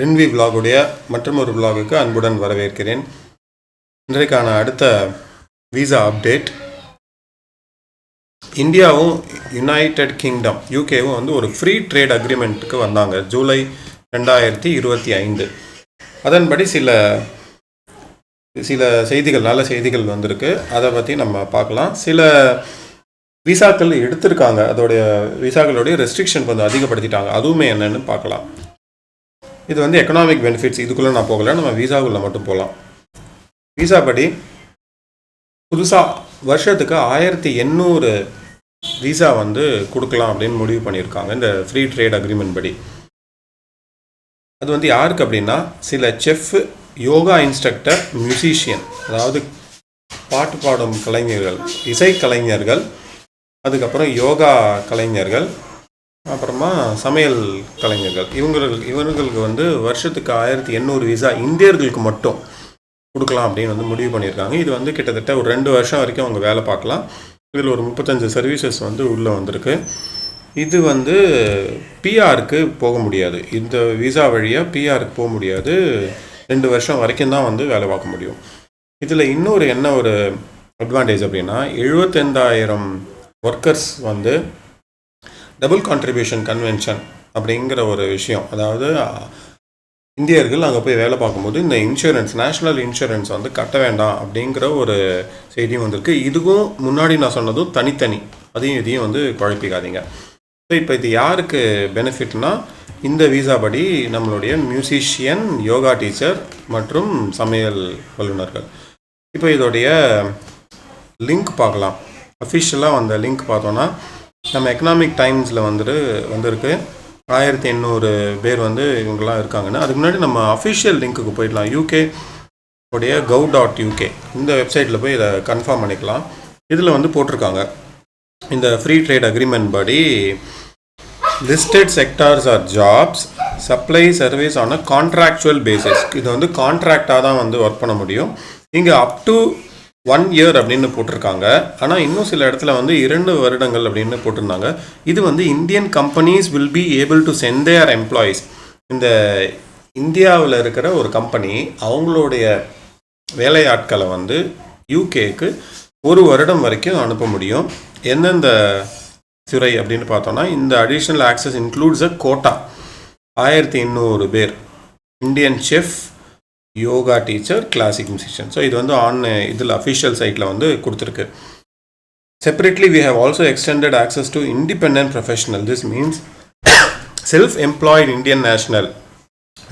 ரின்வி விலாகுடைய மற்றும் ஒரு விலாகுக்கு அன்புடன் வரவேற்கிறேன். இன்றைக்கான அடுத்த விசா அப்டேட் இந்தியாவும் யுனைடெட் கிங்டம் யூகேவும் வந்து ஒரு ஃப்ரீ ட்ரேட் அக்ரிமெண்ட்டுக்கு வந்தாங்க ஜூலை ரெண்டாயிரத்தி இருபத்தி ஐந்து. அதன்படி சில சில செய்திகள் நல்ல செய்திகள் வந்திருக்கு. அதை பற்றி நம்ம பார்க்கலாம். சில விசாக்கள் எடுத்திருக்காங்க. அதோடைய விசாக்களுடைய ரெஸ்ட்ரிக்ஷன் கொஞ்சம் அதிகப்படுத்திட்டாங்க. அதுவுமே என்னென்னு பார்க்கலாம். இது வந்து எக்கனாமிக் பெனிஃபிட்ஸ் இதுக்குள்ளே நான் போகல. நம்ம விசாக்குள்ளே மட்டும் போகலாம் விசா படி புதுசாக வருஷத்துக்கு ஆயிரத்தி எண்ணூறு விசா வந்து கொடுக்கலாம் அப்படின்னு முடிவு பண்ணியிருக்காங்க. இந்த ஃப்ரீ ட்ரேட் அக்ரிமெண்ட் படி. அது வந்து யாருக்கு அப்படின்னா சில செஃப் யோகா இன்ஸ்ட்ரக்டர் மியூசிஷியன் அதாவது பாட்டு பாடும் கலைஞர்கள் இசை கலைஞர்கள் அதுக்கப்புறம் யோகா கலைஞர்கள் அப்புறமா சமையல் கலைஞர்கள். இவங்களுக்கு இவர்களுக்கு வந்து வருஷத்துக்கு ஆயிரத்தி எண்ணூறு விசா இந்தியர்களுக்கு மட்டும் கொடுக்கலாம் அப்படின்னு வந்து முடிவு பண்ணியிருக்காங்க. இது வந்து கிட்டத்தட்ட ஒரு ரெண்டு வருஷம் வரைக்கும் அவங்க வேலை பார்க்கலாம். இதில் ஒரு முப்பத்தஞ்சு சர்வீசஸ் வந்து உள்ளே வந்திருக்கு. இது வந்து பிஆருக்கு போக முடியாது. இந்த விசா வழியாக பிஆருக்கு போக முடியாது. ரெண்டு வருஷம் வரைக்கும் தான் வந்து வேலை பார்க்க முடியும். இதில் இன்னொரு என்ன ஒரு அட்வான்டேஜ் அப்படின்னா எழுபத்தெண்டாயிரம் ஒர்க்கர்ஸ் வந்து டபுள் கான்ட்ரிபியூஷன் கன்வென்ஷன் அப்படிங்கிற ஒரு விஷயம். அதாவது இந்தியர்கள் அங்கே போய் வேலை பார்க்கும்போது இந்த இன்சூரன்ஸ் நேஷ்னல் இன்சூரன்ஸ் வந்து கட்ட வேண்டாம் அப்படிங்கிற ஒரு செய்தியும் வந்திருக்கு. இதுவும் முன்னாடி நான் சொன்னதும் தனித்தனி. அதையும் இதையும் வந்து குழப்பிக்காதீங்க. ஸோ இப்போ இது யாருக்கு பெனிஃபிட்னா இந்த விசா படி நம்மளுடைய மியூசிஷியன் யோகா டீச்சர் மற்றும் சமையல் வல்லுநர்கள். இப்போ இதோடைய லிங்க் பார்க்கலாம். அஃபிஷியலாக வந்த லிங்க் பார்த்தோன்னா நம்ம எக்கனாமிக் டைம்ஸில் வந்துட்டு வந்திருக்கு. ஆயிரத்தி எண்ணூறு பேர் வந்து இவங்கெல்லாம் இருக்காங்கன்னு அதுக்கு முன்னாடி நம்ம அஃபிஷியல் லிங்க்குக்கு போயிடலாம். யூகே உடைய கவ் டாட் யூகே இந்த வெப்சைட்டில் போய் இதை கன்ஃபார்ம் பண்ணிக்கலாம். இதில் வந்து போட்டிருக்காங்க. இந்த ஃப்ரீ ட்ரேட் அக்ரிமெண்ட் படி listed sectors or jobs supply service on a contractual basis இது வந்து கான்ட்ராக்டாக தான் வந்து ஒர்க் பண்ண முடியும். இங்கே அப் டு ஒன் இயர் அப்படின்னு போட்டிருக்காங்க. ஆனால் இன்னும் சில இடத்துல வந்து இரண்டு வருடங்கள் அப்படின்னு போட்டிருந்தாங்க. இது வந்து Indian companies will be able to send their employees இந்த இந்தியாவில் இருக்கிற ஒரு கம்பெனி அவங்களுடைய வேலையாட்களை வந்து யூகேக்கு ஒரு வருடம் வரைக்கும் அனுப்ப முடியும். எந்தெந்த துறை அப்படின்னு பார்த்தோன்னா இந்த additional access includes a quota ஆயிரத்தி எண்ணூறு பேர். Indian chef yoga teacher classic musician so இது வந்து ஆன் இதில் அஃபிஷியல் சைட்டில் வந்து கொடுத்துருக்கு. Separately we have also extended access to independent professional this means self employed Indian national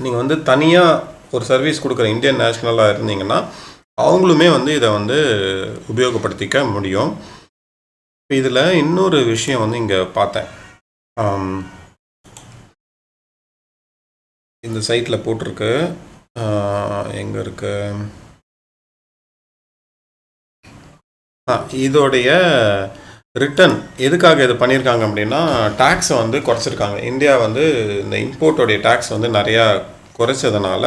நீங்கள் வந்து தனியாக ஒரு சர்வீஸ் கொடுக்குற இந்தியன் நேஷ்னலாக இருந்தீங்கன்னா அவங்களுமே வந்து இதை வந்து உபயோகப்படுத்திக்க முடியும். இப்போ இதில் இன்னொரு விஷயம் வந்து இங்கே பார்த்தேன். இந்த சைட்டில் போட்டிருக்கு. எங்கே இருக்கு? இதோடைய ரிட்டன் எதுக்காக இது பண்ணியிருக்காங்க அப்படின்னா டேக்ஸை வந்து குறைச்சிருக்காங்க. இந்தியா வந்து இந்த இம்போர்ட்டோடைய டேக்ஸ் வந்து நிறையா குறைச்சதுனால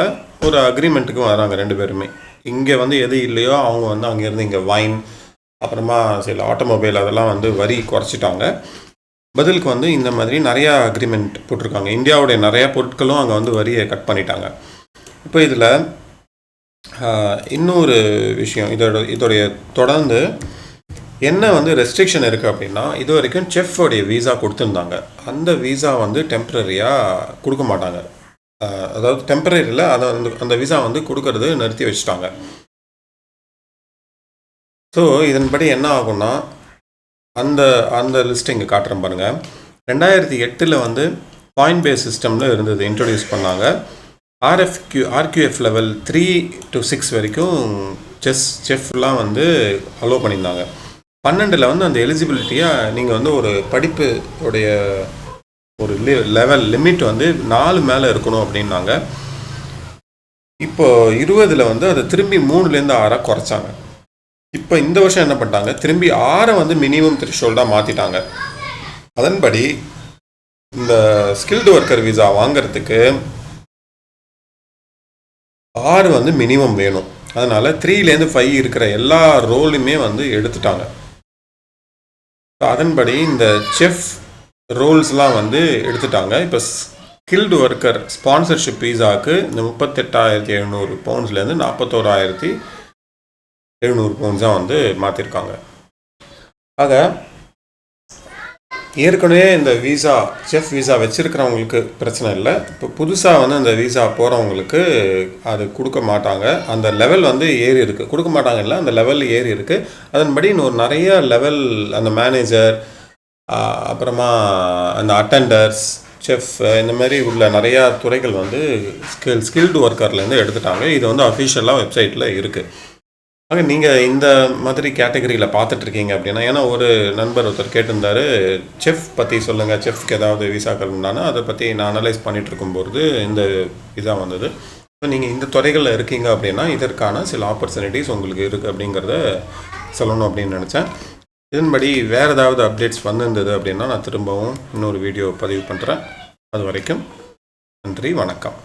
ஒரு அக்ரிமெண்ட்டுக்கும் வராங்க ரெண்டு பேருமே. இங்கே வந்து எது இல்லையோ அவங்க வந்து அங்கேருந்து இங்கே வைன் அப்புறமா சில ஆட்டோமொபைல் அதெல்லாம் வந்து வரி குறைச்சிட்டாங்க. பதிலுக்கு வந்து இந்த மாதிரி நிறையா அக்ரிமெண்ட் போட்டிருக்காங்க. இந்தியாவுடைய நிறையா பொருட்களும் அங்கே வந்து வரியை கட் பண்ணிட்டாங்க. இப்போ இதில் இன்னொரு விஷயம் இதோட இதோடைய தொடர்ந்து என்ன வந்து ரெஸ்ட்ரிக்ஷன் இருக்குது அப்படின்னா இது வரைக்கும் செஃப்போடைய வீசா கொடுத்துருந்தாங்க. அந்த வீசா வந்து டெம்ப்ரரியாக கொடுக்க மாட்டாங்க. அதாவது டெம்பரரியில் அதை வந்து அந்த விசா வந்து கொடுக்கறது நிறுத்தி வச்சுட்டாங்க. ஸோ இதன்படி என்ன ஆகும்னா அந்த அந்த லிஸ்ட் இங்கே காட்டுறேன் பாருங்கள் ரெண்டாயிரத்தி எட்டில் வந்து பாயிண்ட் பேஸ் சிஸ்டம்னு இருந்தது இன்ட்ரடியூஸ் பண்ணாங்க. RFQ RQF level three to six வரைக்கும் செஸ் செஃப்லாம் வந்து அலோவ் பண்ணியிருந்தாங்க. பன்னெண்டில் வந்து அந்த எலிஜிபிலிட்டியாக நீங்கள் வந்து ஒரு படிப்பு உடைய ஒரு லெவல் லிமிட் வந்து நாலு மேலே இருக்கணும் அப்படின்னாங்க. இப்போ இருபதில் வந்து அதை திரும்பி மூணுலேருந்து ஆறாக குறைச்சாங்க. இப்போ இந்த வருஷம் என்ன பண்ணிட்டாங்க? திரும்பி ஆறை வந்து மினிமம் த்ரிஷோல்டாக மாற்றிட்டாங்க அதன்படி இந்த ஸ்கில்டு ஒர்க்கர் விசா வாங்கிறதுக்கு ஆறு வந்து மினிமம் வேணும். அதனால் த்ரீலேருந்து ஃபைவ் இருக்கிற எல்லா ரோலுமே வந்து எடுத்துட்டாங்க. அதன்படி இந்த செஃப் ரோல்ஸ்லாம் வந்து எடுத்துட்டாங்க. இப்போ ஸ்கில்டு ஒர்க்கர் ஸ்பான்சர்ஷிப் பீஸாவுக்கு இந்த முப்பத்தெட்டாயிரத்தி எழுநூறு பவுண்ட்ஸ்லேருந்து நாற்பத்தோராயிரத்தி எழுநூறு பவுண்ட்ஸாக வந்து மாற்றிருக்காங்க ஆக ஏற்கனவே இந்த விசா செஃப் விசா வச்சுருக்கிறவங்களுக்கு பிரச்சனை இல்லை. இப்போ புதுசாக வந்து இந்த விசா போகிறவங்களுக்கு அது கொடுக்க மாட்டாங்க. அந்த லெவல் வந்து ஏறி இருக்குது கொடுக்க மாட்டாங்க இல்லை அந்த லெவல் ஏறி இருக்குது அதன்படி இன்னொரு நிறைய லெவல் அந்த மேனேஜர் அப்புறமா அந்த அட்டண்டர்ஸ் செஃப் இந்த மாதிரி உள்ள நிறையா துறைகள் வந்து ஸ்கில் ஸ்கில்டு ஒர்க்கர்லேருந்து எடுத்துட்டாங்க. இது வந்து அஃபிஷியலாக வெப்சைட்டில் இருக்குது ஆக நீங்கள் இந்த மாதிரி கேட்டகரியில் பார்த்துட்ருக்கீங்க அப்படின்னா ஏன்னா ஒரு நண்பர் ஒருத்தர் கேட்டிருந்தார் செஃப் பற்றி சொல்லுங்கள் செஃப்க்கு ஏதாவது விசா உண்டானா அதை பற்றி நான் அனலைஸ் பண்ணிட்டு இருக்கும்போது இந்த இதாக வந்தது. ஸோ நீங்கள் இந்த துறைகளில் இருக்கீங்க அப்படின்னா இதற்கான சில ஆப்பர்ச்சுனிட்டிஸ் உங்களுக்கு இருக்குது அப்படிங்கிறத சொல்லணும் அப்படின்னு நினச்சேன். இதன்படி வேறு ஏதாவது அப்டேட்ஸ் வந்திருந்தது அப்படின்னா நான் திரும்பவும் இன்னொரு வீடியோ பதிவு பண்ணுறேன் அது வரைக்கும் நன்றி வணக்கம்.